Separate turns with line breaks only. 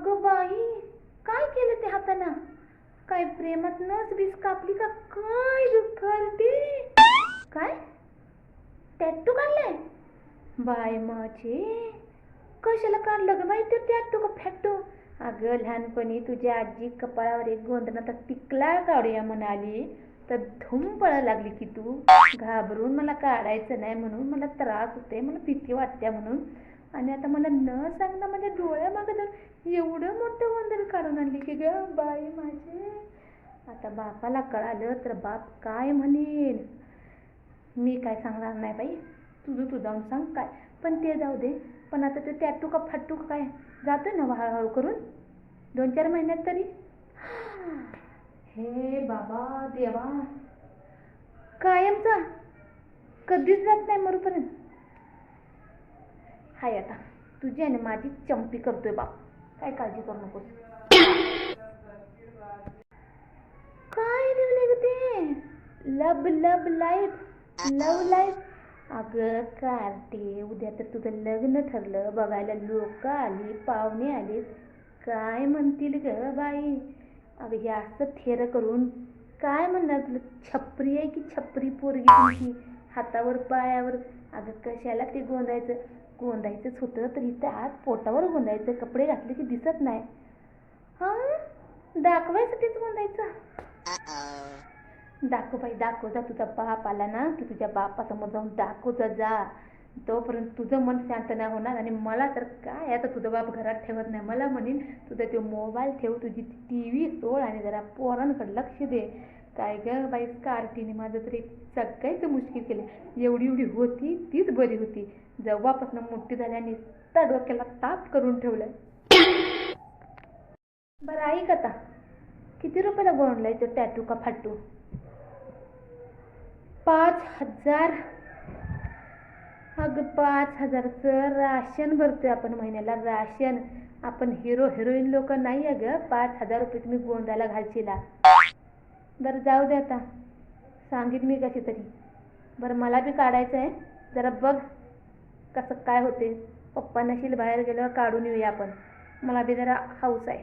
अगं बाई काय केलं ते हातानं? काय प्रेमात नस बीस कापली का? काय ग काय? टॅटू काढलाय? बाय माझे कशाला काढलं ग बाई तर टॅटू का फॅटू? अगं लहानपणी तुझ्या आजी कपाळावर एक गोंधनाचा टिकला काढूया म्हणाली तर धूम पळायला लागली की तू. घाबरून मला काढायचं नाही म्हणून मला त्रास होते मला भीती वाटते म्हणून. आणि आता मला न सांगता माझ्या डोळ्यामागं जाऊन एवढं मोठं गोंधळ काढून आणली की ग बाई माझे. आता बापाला कळालं तर बाप काय म्हणेन मी काय सांगणार नाही बाई. तुझं तू जाऊन सांग काय. पण ते जाऊ दे. पण आता ते टॅटू का फाटू का काय? जातोय ना हळूहळू करून? दोन चार महिन्यात तरी? हे बाबा देवा. कायमचा. कधीच जात नाही मरूपर्यंत. हाय आता. तुझी आणि माझी चंपी करतोय बाप. काय काळजी करू नकोस. काय लिहिले ते? Love love life love life अगं कार्टे उद्या तर तुझं लग्न ठरलं. बघायला लोक आली पाहुणे आले. काय म्हणतील ग बाई? अगं हे असं थेर करून. काय म्हणणार तुला? छपरी आहे की छपरी पोरगी तुमची? हातावर पायावर. अगं कशाला ते गोंधायचं गोंधायचंच होतं तर इथं आत पोटावर गोंधायचं कपडे घातले की दिसत नाही. हां? दाखवायसाठीच गोंधायचं दाखव बाई दाखव जा तुझा बाप आला ना की तुझ्या बापासमोर जाऊन दाखव जा जा. तोपर्यंत तुझं मन शांत नाही होणार आणि मला तर काय आता तुझं बाप घरात ठेवत नाही. मला म्हणेन तुझा तो मोबाईल ठेव तुझी टी व्ही सोड आणि जरा पोरांकडे लक्ष दे. काय ग बाई कार्टीने माझं तरी सगळ्याचं मुश्किल केलं. एवढी एवढी होती तीच बरी होती. जेव्हापासून मोठी झाल्याने त्या डोक्याला ताप करून ठेवलं बरं ऐक आता. किती रुपयाला गोंडलाय तो टॅटू का फाटू? पाच हजार. अगं पाच हजारचं राशन भरतोय आपण महिन्याला राशन. आपण हिरो हिरोईन लोक नाही आहे ग पाच हजार रुपये तुम्ही गोंदाला घालशीला. बरं जाऊ दे आता. सांगेन मी कशी तरी. बरं मला बी काढायचं आहे जरा बघ कसं काय होते. पप्पा नशील बाहेर गेल्यावर काढून येऊया आपण. मला बी जरा हाऊस आहे.